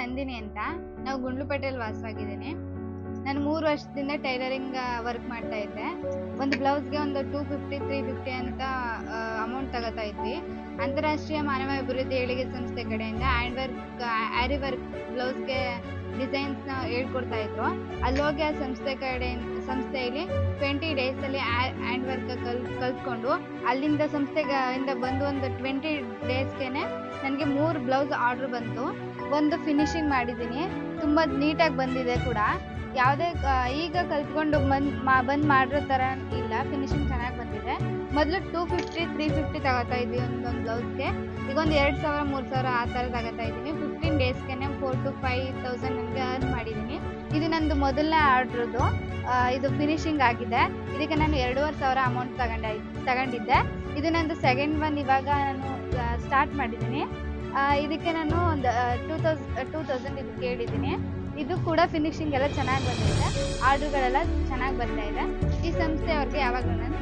ನಂದಿನಿ ಅಂತ. ನಾವು ಗುಂಡ್ಲುಪೇಟೆಯಲ್ಲಿ ವಾಸವಾಗಿದ್ದೀನಿ. ನಾನು ಮೂರು ವರ್ಷದಿಂದ ಟೈಲರಿಂಗ್ ವರ್ಕ್ ಮಾಡ್ತಾ ಇದ್ದೆ. ಒಂದು ಬ್ಲೌಸ್ಗೆ ಒಂದು ಟೂ ಫಿಫ್ಟಿ ತ್ರೀ ಫಿಫ್ಟಿ ಅಂತ ಅಮೌಂಟ್ ತಗೋತಾ ಇದ್ವಿ. ಅಂತಾರಾಷ್ಟ್ರೀಯ ಮಾನವ ಅಭಿವೃದ್ಧಿ ಏಳಿಗೆ ಸಂಸ್ಥೆ ಕಡೆಯಿಂದ ಹ್ಯಾಂಡ್ ವರ್ಕ್ ಆರಿ ವರ್ಕ್ ಬ್ಲೌಸ್ಗೆ ಡಿಸೈನ್ಸ್ನ ಹೇಳ್ಕೊಡ್ತಾ ಇದ್ರು. ಅಲ್ಲಿ ಹೋಗಿ ಆ ಸಂಸ್ಥೆ ಕಡೆ, ಸಂಸ್ಥೆಯಲ್ಲಿ ಟ್ವೆಂಟಿ ಡೇಸಲ್ಲಿ ಹ್ಯಾಂಡ್ ವರ್ಕ್ ಕಲ್, ಕಲ್ತ್ಕೊಂಡು ಅಲ್ಲಿಂದ ಸಂಸ್ಥೆಯಿಂದ ಬಂದು ಒಂದು ಟ್ವೆಂಟಿ ಡೇಸ್ಗೆನೆ ನನಗೆ ಮೂರು ಬ್ಲೌಸ್ ಆರ್ಡರ್ ಬಂತು. ಒಂದು ಫಿನಿಶಿಂಗ್ ಮಾಡಿದ್ದೀನಿ. ತುಂಬ ನೀಟಾಗಿ ಬಂದಿದೆ ಕೂಡ. ಯಾವುದೇ ಈಗ ಕಲ್ತ್ಕೊಂಡು ಬಂದು, ಮಾ, ಬಂದು ಮಾಡಿರೋ ಥರ ಇಲ್ಲ. ಫಿನಿಶಿಂಗ್ ಚೆನ್ನಾಗಿ ಬಂದಿದೆ. ಮೊದಲು ಟೂ ಫಿಫ್ಟಿ ತ್ರೀ ಫಿಫ್ಟಿ ತಗೋತಾ ಇದ್ವಿ ಒಂದೊಂದು ಬ್ಲೌಸ್ಗೆ ಈಗ ಒಂದು ಎರಡು ಸಾವಿರ, ಮೂರು ಸಾವಿರ ಆ ಥರ ತಗೋತಾ ಇದ್ದೀನಿ. ಫಿಫ್ಟೀನ್ ಡೇಸ್ಗೆ ಫೋರ್ ಟು ಫೈವ್ ತೌಸಂಡ್ ನನಗೆ ಅರ್ನ್ ಮಾಡಿದ್ದೀನಿ ಇದು ನಂದು ಮೊದಲನೇ ಆರ್ಡ್ರದು. ಇದು ಫಿನಿಶಿಂಗ್ ಆಗಿದೆ. ಇದಕ್ಕೆ ನಾನು ಎರಡೂವರೆ ಸಾವಿರ ಅಮೌಂಟ್ ತಗೊಂಡ, ತಗೊಂಡಿದ್ದೆ. ಇದು ನಂದು ಸೆಕೆಂಡ್ ಒನ್ ಇವಾಗ ನಾನು ಸ್ಟಾರ್ಟ್ ಮಾಡಿದ್ದೀನಿ ಇದಕ್ಕೆ ನಾನು ಒಂದು ಟೂ ತೌಸ್ ಟೂ ತೌಸಂಡ್ ಇದು ಕೇಳಿದ್ದೀನಿ ಇದು ಕೂಡ ಫಿನಿಶಿಂಗ್ ಎಲ್ಲ ಚೆನ್ನಾಗಿ ಬಂದಿದೆ. ಆರ್ಡ್ರುಗಳೆಲ್ಲ ಚೆನ್ನಾಗಿ ಬರ್ತಾ ಇದೆ. ಈ ಸಂಸ್ಥೆಯವ್ರಿಗೆ ಯಾವಾಗಲೂ ನಾನು